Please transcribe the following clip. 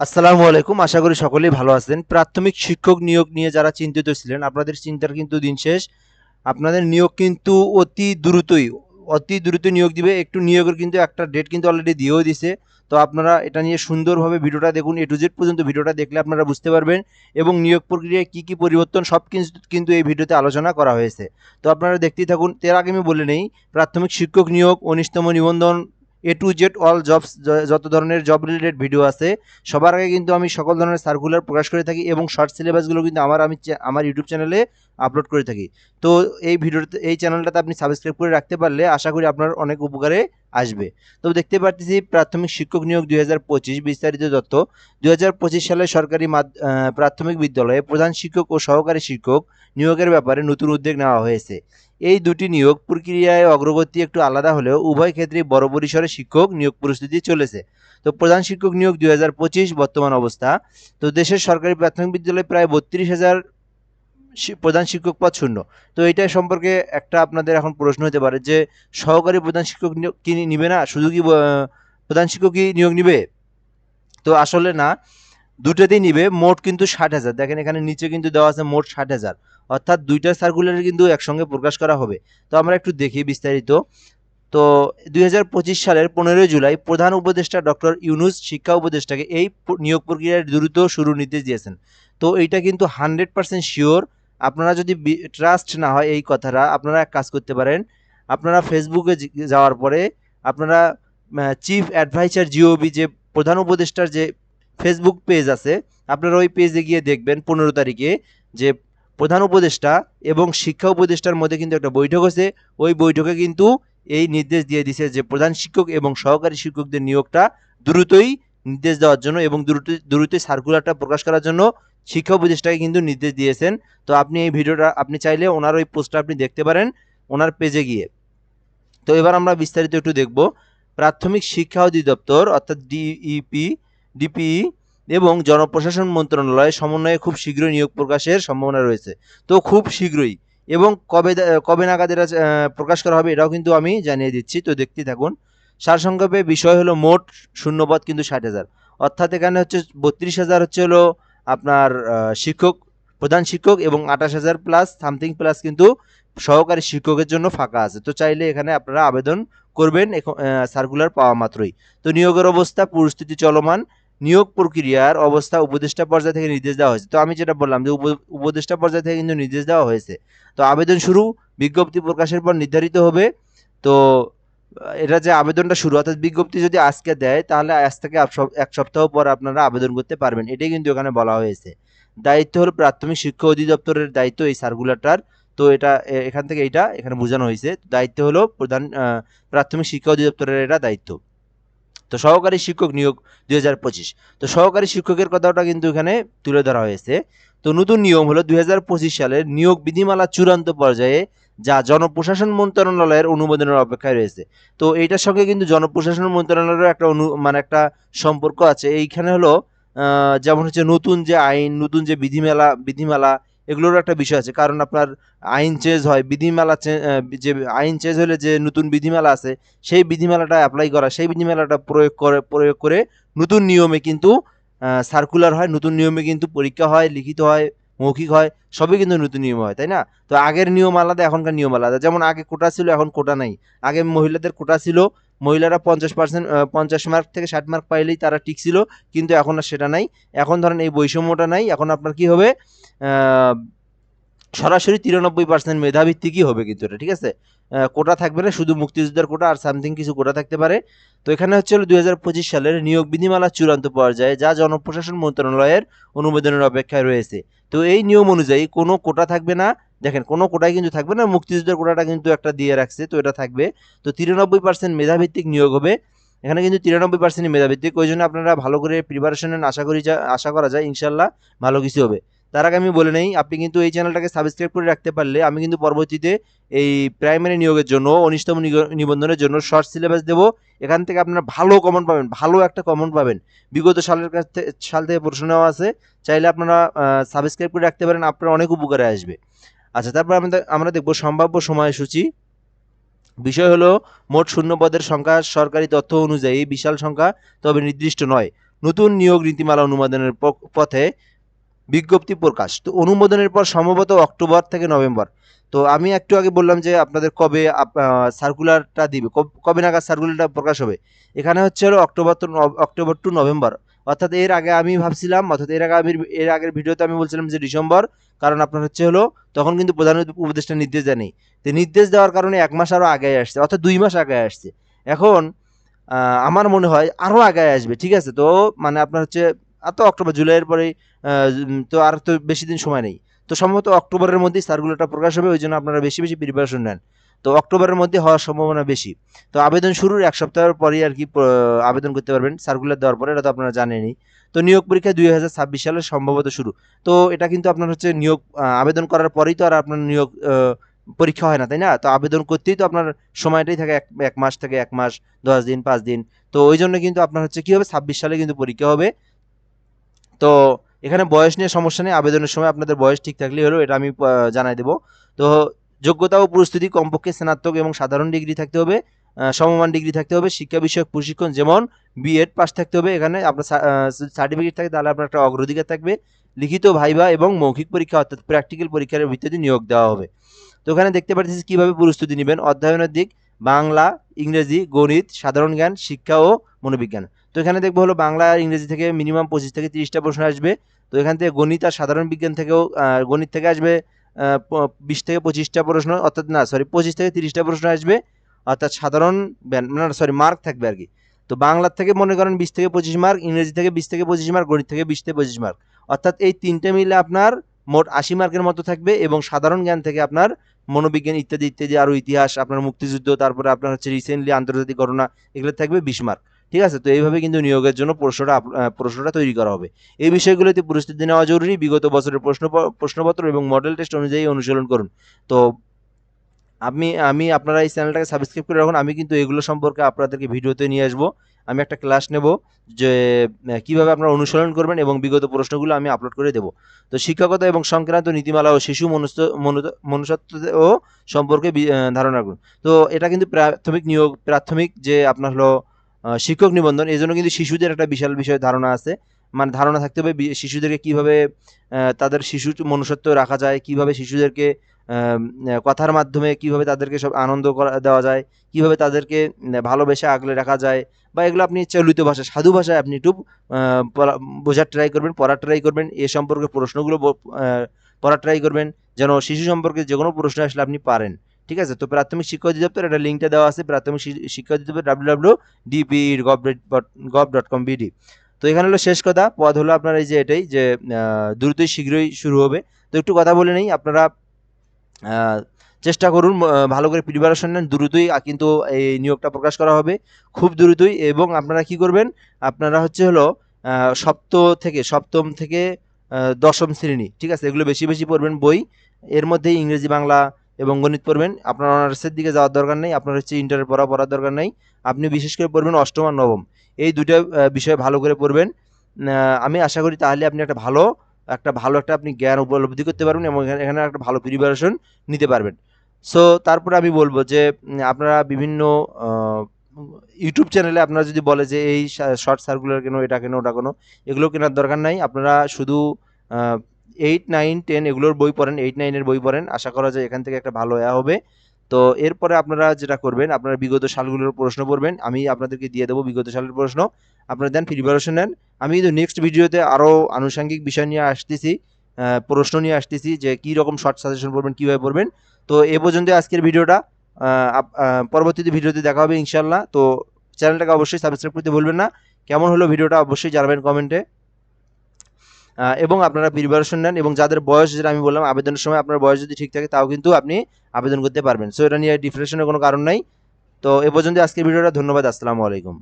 আসসালামু আলাইকুম, আশা করি সকলেই ভালো আছেন। প্রাথমিক শিক্ষক নিয়োগ নিয়ে যারা চিন্তিত ছিলেন, আপনাদের চিন্তার কিন্তু দিন শেষ। আপনাদের নিয়োগ কিন্তু অতি দ্রুতই, অতি দ্রুত নিয়োগ দিবে। একটু নিয়োগের কিন্তু একটা ডেট কিন্তু অলরেডি দিয়েও দিছে। তো আপনারা এটা নিয়ে সুন্দরভাবে ভিডিওটা দেখুন। এ টু জেড পর্যন্ত ভিডিওটা দেখলে আপনারা বুঝতে পারবেন এবং নিয়োগ প্রক্রিয়ায় কী কী পরিবর্তন সব কিন্তু এই ভিডিওতে আলোচনা করা হয়েছে। তো আপনারা দেখতেই থাকুন। এর আগে আমি বলে নেই, প্রাথমিক শিক্ষক নিয়োগ, উনিশতম নিবন্ধন A to Z all jobs যত ধরনের জব রিলেটেড ভিডিও আছে, সবার আগে কিন্তু আমি সকল ধরনের সার্কুলার প্রকাশ করে থাকি এবং শর্ট সিলেবাসগুলো কিন্তু আমার, আমি আমার ইউটিউব চ্যানেলে আপলোড করে থাকি। তো এই ভিডিওতে, এই চ্যানেলটাতে আপনি সাবস্ক্রাইব করে রাখতে পারলে আশা করি আপনার অনেক উপকারে আসবে। তো দেখতে পাচ্ছি প্রাথমিক শিক্ষক নিয়োগ দুই হাজার পঁচিশ, বিস্তারিত তথ্য। দুই হাজার পঁচিশ সালে সরকারি প্রাথমিক বিদ্যালয়ে প্রধান শিক্ষক ও সহকারী শিক্ষক নিয়োগের ব্যাপারে নতুন উদ্যোগ নেওয়া হয়েছে। এই দুটি নিয়োগ প্রক্রিয়ায় অগ্রগতি একটু আলাদা হলেও উভয় ক্ষেত্রেই বড় পরিসরে শিক্ষক নিয়োগ প্রস্তুতি চলেছে। তো প্রধান শিক্ষক নিয়োগ দুই হাজার পঁচিশ বর্তমান অবস্থা। তো দেশের সরকারি প্রাথমিক বিদ্যালয়ে প্রায় বত্রিশ হাজার প্রধান শিক্ষক পদ শূন্য। তো এইটা সম্পর্কে একটা আপনাদের এখন প্রশ্ন হতে পারে যে, সহকারী প্রধান শিক্ষক কি নিবে না? শুধু কি প্রধান শিক্ষক কি নিয়োগ নিবে? তো আসলে না, দুটোতেই নিবে, মোট কিন্তু ষাট হাজার। দেখেন এখানে নিচে কিন্তু দেওয়া আছে মোট ষাট হাজার। অর্থাৎ দুইটা সার্কুলারে কিন্তু একসঙ্গে প্রকাশ করা হবে। তো আমরা একটু দেখি বিস্তারিত। তো দুই হাজার পঁচিশ সালের পনেরোই জুলাই প্রধান উপদেষ্টা ডক্টর ইউনুস শিক্ষা উপদেষ্টাকে এই নিয়োগ প্রক্রিয়ার দ্রুত শুরু নির্দেশ দিয়েছেন। তো এইটা কিন্তু হান্ড্রেড পার্সেন্ট শিওর আপনারা যদি ট্রাস্ট না হয় এই কথাটা, আপনারা এক কাজ করতে পারেন। আপনারা ফেসবুকে যাওয়ার পরে আপনারা চিফ অ্যাডভাইজার জিওবি যে প্রধান উপদেষ্টার যে ফেসবুক পেজ আছে, আপনারা ওই পেজে গিয়ে দেখবেন পনেরো তারিখে যে প্রধান উপদেষ্টা এবং শিক্ষা উপদেষ্টার মধ্যে কিন্তু একটা বৈঠক হয়েছে। ওই বৈঠকে কিন্তু এই নির্দেশ দিয়ে দিছে যে প্রধান শিক্ষক এবং সহকারী শিক্ষকদের নিয়োগটা দ্রুতই নির্দেশ দেওয়ার জন্য এবং দ্রুত দ্রুতই সার্কুলারটা প্রকাশ করার জন্য শিক্ষা উপদেষ্টাকে কিন্তু নির্দেশ দিয়েছেন। তো আপনি এই ভিডিওটা, আপনি চাইলে ওনার ওই পোস্টটা আপনি দেখতে পারেন ওনার পেজে গিয়ে। তো এবার আমরা বিস্তারিত একটু দেখব। প্রাথমিক শিক্ষা অধিদপ্তর, অর্থাৎ ডিইপি ডিপিই এবং জনপ্রশাসন মন্ত্রণালয় সমন্বয়ে খুব শীঘ্রই নিয়োগ প্রকাশের সম্ভাবনা রয়েছে। তো খুব শীঘ্রই এবং কবে কবে নাগাদ এটা প্রকাশ করা হবে এটাও কিন্তু আমি জানিয়ে দিচ্ছি। তো দেখতে থাকুন। সারসংক্ষেপে বিষয় হলো মোট শূন্যপদ কিন্তু ষাট হাজার। অর্থাৎ এখানে হচ্ছে বত্রিশ হাজার হচ্ছে হলো আপনার শিক্ষক, প্রধান শিক্ষক এবং আঠাশ হাজার প্লাস সামথিং প্লাস কিন্তু সহকারী শিক্ষকের জন্য ফাঁকা আছে। তো চাইলে এখানে আপনারা আবেদন করবেন এখন সার্কুলার পাওয়া মাত্রই। তো নিয়োগের অবস্থা, পরিস্থিতি চলমান, নিয়োগ প্রক্রিয়ার অবস্থা উপদেষ্টা পর্যায় থেকে নির্দেশ দেওয়া হয়েছে। তো আমি যেটা বললাম যে উপ- উপদেষ্টা পর্যায় থেকে কিন্তু নির্দেশ দেওয়া হয়েছে। তো আবেদন শুরু, বিজ্ঞপ্তি প্রকাশের পর নির্ধারিত হবে। তো এটা যে আবেদনটা শুরু, অর্থাৎ বিজ্ঞপ্তি যদি আজকে দেয়, তাহলে আজ থেকে এক সপ্তাহ পর আপনারা আবেদন করতে পারবেন। এটাই কিন্তু এখানে বলা হয়েছে। দায়িত্ব হলো প্রাথমিক শিক্ষা অধিদপ্তরের দায়িত্ব এই সার্কুলারটার। তো এটা এখান থেকে এটা এখানে বোঝানো হয়েছে। দায়িত্ব হলো প্রধান প্রাথমিক শিক্ষা অধিদপ্তরের এটা দায়িত্ব। তো সহকারী শিক্ষক নিয়োগ দুই হাজার পঁচিশ। তো সহকারী শিক্ষকের কথাটা কিন্তু এখানে তুলে ধরা হয়েছে। তো নতুন নিয়ম হলো দুই হাজার পঁচিশ সালের নিয়োগ বিধিমালা চূড়ান্ত পর্যায়ে যা জনপ্রশাসন মন্ত্রণালয়ের অনুমোদনের অপেক্ষায় রয়েছে। তো এইটার সঙ্গে কিন্তু জনপ্রশাসন মন্ত্রণালয়ের একটা অনু মানে একটা সম্পর্ক আছে। এইখানে হলো যেমন হচ্ছে নতুন যে আইন, নতুন যে বিধিমালা বিধিমালা এগুলোর একটা বিষয় আছে। কারণ আপনার আইন চেঞ্জ হয়, বিধিমালা যে আইন চেঞ্জ হলে যে নতুন বিধিমালা আছে, সেই বিধিমালাটা অ্যাপ্লাই করা, সেই বিধিমালাটা প্রয়োগ করে প্রয়োগ করে নতুন নিয়মে কিন্তু সার্কুলার হয়, নতুন নিয়মে কিন্তু পরীক্ষা হয়, লিখিত হয়, মৌখিক হয়, সবই কিন্তু নতুন নিয়ম হয়, তাই না? তো আগের নিয়ম আলাদা, এখনকার নিয়ম আলাদা। যেমন আগে কোটা ছিল, এখন কোটা নাই। আগে মহিলাদের কোটা ছিল মহিলারা পঞ্চাশ পার্সেন্ট পঞ্চাশ মার্ক থেকে ষাট মার্ক পাইলেই তারা ঠিক ছিল, কিন্তু এখন আর সেটা নাই। এখন ধরেন এই বৈষম্যটা নাই, এখন আপনার কি হবে? সরাসরি তিরানব্বই পার্সেন্ট মেধাভিত্তিকই হবে কিন্তু এটা, ঠিক আছে? কোটা থাকবে না, শুধু মুক্তিযোদ্ধার কোটা আর সামথিং কিছু কোটা থাকতে পারে। তো এখানে হচ্ছে দুই হাজার পঁচিশ সালের নিয়োগ বিধিমালা চূড়ান্ত পর্যায়ে যা জনপ্রশাসন মন্ত্রণালয়ের অনুমোদনের অপেক্ষায় রয়েছে। তো এই নিয়ম অনুযায়ী কোনো কোটা থাকবে না দেখেন, কোনো কোটায় কিন্তু থাকবে না, মুক্তিযুদ্ধের কোটাটা কিন্তু একটা দিয়ে রাখছে, তো এটা থাকবে। তো তিরানব্বই পার্সেন্ট মেধাভিত্তিক নিয়োগ হবে। এখানে কিন্তু তিরানব্বই পার্সেন্ট মেধাভিত্তিক, ওই জন্য আপনারা ভালো করে প্রিপারেশন নেন, আশা করি যা, আশা করা যায় ইনশাল্লাহ ভালো কিছু হবে। তার আগে আমি বলে নেই, আপনি কিন্তু এই চ্যানেলটাকে সাবস্ক্রাইব করে রাখতে পারলে আমি কিন্তু পরবর্তীতে এই প্রাইমারি নিয়োগের জন্য নিগ- নিবন্ধনের জন্য শর্ট সিলেবাস দেবো। এখান থেকে আপনারা ভালো কমন পাবেন, ভালো একটা কমন পাবেন। বিগত সালের কাছ থেকে সাল থেকে প্রশ্ন নেওয়া আছে, চাইলে আপনারা সাবস্ক্রাইব করে রাখতে পারেন, আপনার অনেক উপকারে আসবে। আচ্ছা তারপর আমাদের আমরা দেখব সম্ভাব্য সময়সূচি। বিষয় হলো, মোট শূন্য পদের সংখ্যা সরকারি তথ্য অনুযায়ী বিশাল সংখ্যা, তবে নির্দিষ্ট নয়। নতুন নিয়োগ নীতিমালা অনুমোদনের পথে বিজ্ঞপ্তি প্রকাশ। তো অনুমোদনের পর সম্ভবত অক্টোবর থেকে নভেম্বর। তো আমি একটু আগে বললাম যে আপনাদের কবে সার্কুলারটা দিবে। কব- নাগাদ সার্কুলারটা প্রকাশ হবে? এখানে হচ্ছে হলো October nov- October to November. অর্থাৎ এর আগে আমি ভাবছিলাম, অর্থাৎ এর আগে আমি এর আগের ভিডিওতে আমি বলছিলাম যে ডিসেম্বর, কারণ আপনার হচ্ছে হলো তখন কিন্তু প্রধান উপদেষ্টা নির্দেশ দেয়নি তো নির্দেশ দেওয়ার কারণে এক মাস আরও আগে আসছে, অর্থাৎ দুই মাস আগে আসছে। এখন আমার মনে হয় আরও আগে আসবে, ঠিক আছে? তো মানে আপনার হচ্ছে, আর তো অক্টোবর, জুলাইয়ের পরে তো আর তো বেশি দিন সময় নেই। তো সম্ভবত অক্টোবরের মধ্যেই সার্কুলারটা প্রকাশ হবে, ওই জন্য আপনারা বেশি বেশি প্রিপারেশন নেন। তো অক্টোবরের মধ্যে হওয়ার সম্ভাবনা বেশি। তো আবেদন শুরুর এক সপ্তাহের পরেই আর কি আবেদন করতে পারবেন। সার্কুলার দেওয়ার পরে, এটা তো আপনারা জানেনই। তো নিয়োগ পরীক্ষা দুই হাজার ছাব্বিশ সালে সম্ভবত শুরু। তো এটা কিন্তু আপনার হচ্ছে নিয়োগ আবেদন করার পরেই তো আর আপনার নিয়োগ পরীক্ষা হয় না, তাই না? তো আবেদন করতেই তো আপনার সময়টাই থাকে এক এক মাস থেকে এক মাস, দশ দিন, পাঁচ দিন। তো ওই জন্য কিন্তু আপনার হচ্ছে কী হবে? ছাব্বিশ সালে কিন্তু পরীক্ষা হবে। তো এখানে বয়স নিয়ে সমস্যা নেই। আবেদনের সময় আপনাদের বয়স ঠিক থাকলেই হলো, এটা আমি জানাই দেবো। তো যোগ্যতা ও প্রস্তুতি কমপক্ষে স্নাতক এবং সাধারণ ডিগ্রি থাকতে হবে সমমান ডিগ্রি থাকতে হবে, শিক্ষা বিষয়ক প্রশিক্ষণ যেমন বিএড পাস থাকতে হবে, এখানে আপনার সার্টিফিকেট থাকে, তাহলে আপনার একটা অগ্রাধিকার থাকবে, লিখিত ভাইবা এবং মৌখিক পরীক্ষা অর্থাৎ প্র্যাকটিক্যাল পরীক্ষার ভিত্তিতে নিয়োগ দেওয়া হবে। তো এখানে দেখতে পাচ্ছি কীভাবে প্রস্তুতি নেবেন, অধ্যয়নের দিক, বাংলা, ইংরেজি, গণিত, সাধারণ জ্ঞান, শিক্ষা ও মনোবিজ্ঞান। তো এখানে দেখব হলো বাংলা আর ইংরেজি থেকে মিনিমাম পঁচিশ থেকে তিরিশটা প্রশ্ন আসবে, তো এখান থেকে গণিত আর সাধারণ বিজ্ঞান থেকেও গণিত থেকে আসবে বিশ থেকে পঁচিশটা প্রশ্ন, অর্থাৎ না সরি পঁচিশ থেকে তিরিশটা প্রশ্ন আসবে, অর্থাৎ সাধারণ না সরি মার্ক থাকবে আর কি। তো বাংলার থেকে মনে করেন বিশ থেকে পঁচিশ মার্ক ইংরেজি থেকে বিশ থেকে পঁচিশ মার্ক গণিত থেকে বিশ থেকে পঁচিশ মার্ক অর্থাৎ এই তিনটে মিলে আপনার মোট আশি মার্কের মতো থাকবে এবং সাধারণ জ্ঞান থেকে আপনার মনোবিজ্ঞান ইত্যাদি ইত্যাদি, আরও ইতিহাস, আপনার মুক্তিযুদ্ধ, তারপরে আপনার হচ্ছে রিসেন্টলি আন্তর্জাতিক ঘটনা, এগুলো থাকবে বিশ মার্ক ঠিক আছে? তো এইভাবে কিন্তু নিয়োগের জন্য প্রশ্নটা প্রশ্নটা তৈরি করা হবে। এই বিষয়গুলোতে প্রস্তুতি নেওয়া জরুরি। বিগত বছরের প্রশ্ন প্রশ্নপত্র এবং মডেল টেস্ট অনুযায়ী অনুসরণ করুন। তো আমি আমি আপনারা এই চ্যানেলটাকে সাবস্ক্রাইব করে রাখুন। আমি কিন্তু এগুলো সম্পর্কে আপনাদেরকে ভিডিওতে নিয়ে আসব। আমি একটা ক্লাস নেব যে কীভাবে আপনারা অনুসরণ করবেন এবং বিগত প্রশ্নগুলো আমি আপলোড করে দেবো। তো শিক্ষকতা এবং সংক্রান্ত নীতিমালা ও শিশু মনো- মনুষ্যত্ব ও সম্পর্কে ধারণা রাখুন তো এটা কিন্তু প্রাথমিক নিয়োগ, প্রাথমিক যে আপনার হলো শিক্ষক নিবন্ধন, এই জন্য কিন্তু শিশুদের একটা বিশাল বিষয় ধারণা আছে। মানে ধারণা থাকতে হবে শিশুদেরকে কীভাবে তাদের শিশু মনুষ্যত্ব রাখা যায়, কীভাবে শিশুদেরকে কথার মাধ্যমে কীভাবে তাদেরকে সব আনন্দ করা, দেওয়া যায়, কীভাবে তাদেরকে ভালোবেসে আগলে রাখা যায়, বা এগুলো আপনি চলিত ভাষা সাধু ভাষায় আপনি একটু বোঝার ট্রাই করবেন, পড়ার ট্রাই করবেন, এ সম্পর্কে প্রশ্নগুলো পড়ার ট্রাই করবেন, যেন শিশু সম্পর্কে যে কোনো প্রশ্ন আসলে আপনি পারেন। ঠিক আছে? তো প্রাথমিক শিক্ষা অধিদপ্তর এটা লিঙ্কটা দেওয়া আছে, প্রাথমিক শিক্ষা অধিদপ্তর W W DP gov dot com তো এখানে হলো শেষ কথা, পদ হলো আপনার এই যে এটাই, যে দ্রুতই শীঘ্রই শুরু হবে। তো একটু কথা বলে নেই, আপনারা চেষ্টা করুন ভালো করে প্রিপারেশন নেন, দ্রুতই কিন্তু এই নিয়োগটা প্রকাশ করা হবে, খুব দ্রুতই। এবং আপনারা কি করবেন, আপনারা হচ্ছে হলো সপ্ত থেকে, সপ্তম থেকে দশম শ্রেণি, ঠিক আছে? এগুলো বেশি বেশি পড়বেন বই, এর মধ্যেই ইংরেজি, বাংলা এবং গণিত পড়বেন, আপনার অনার্সের দিকে যাওয়ার দরকার নেই, আপনার হচ্ছে ইন্টারের পড়া পড়ার দরকার নেই। আপনি বিশেষ করে পড়বেন অষ্টম আর নবম। এই দুটো বিষয় ভালো করে পড়বেন। আমি আশা করি তাহলে আপনি একটা ভালো একটা ভালো একটা আপনি জ্ঞান উপলব্ধি করতে পারবেন এবং এখানে একটা ভালো প্রিপারেশন নিতে পারবেন। সো তারপরে আমি বলব যে আপনারা বিভিন্ন ইউটিউব চ্যানেলে আপনারা যদি বলে যে, এই শর্ট সার্কুলার কেন, এটা কেন, ওটা কেন, এগুলো কেনার দরকার নাই। আপনারা শুধু এইট নাইন টেন এগুলোর বই পড়েন এইট নাইনের বই পড়েন, আশা করা যায় এখান থেকে একটা ভালো ইয়া হবে। তো এরপরে আপনারা যেটা করবেন, আপনারা বিগত সালগুলোর প্রশ্ন পড়বেন, আমি আপনাদেরকে দিয়ে দেবো বিগত সালের প্রশ্ন। আপনারা দেন প্রিপারেশন নেন। আমি কিন্তু নেক্সট ভিডিওতে আরও আনুষঙ্গিক বিষয় নিয়ে আসতেছি প্রশ্ন নিয়ে আসতেছি যে কী রকম শর্ট সাজেশন পড়বেন, কীভাবে পড়বেন। তো এ পর্যন্ত আজকের ভিডিওটা পরবর্তীতে ভিডিওতে দেখা হবে ইনশাল্লাহ তো চ্যানেলটাকে অবশ্যই সাবস্ক্রাইব করতে ভুলবেন না। কেমন হলো ভিডিওটা অবশ্যই জানাবেন কমেন্টে এবং আপনারা প্রিপারেশন নেন এবং যাদের বয়স, যেটা আমি বললাম, আবেদনের সময় আপনার বয়স যদি ঠিক থাকে, তাও কিন্তু আপনি আবেদন করতে পারবেন। সো এটা নিয়ে ডিপ্রেশনের কোনো কারণ নাই। তো, এ পর্যন্ত আজকের ভিডিওটা, ধন্যবাদ, আসসালামু আলাইকুম।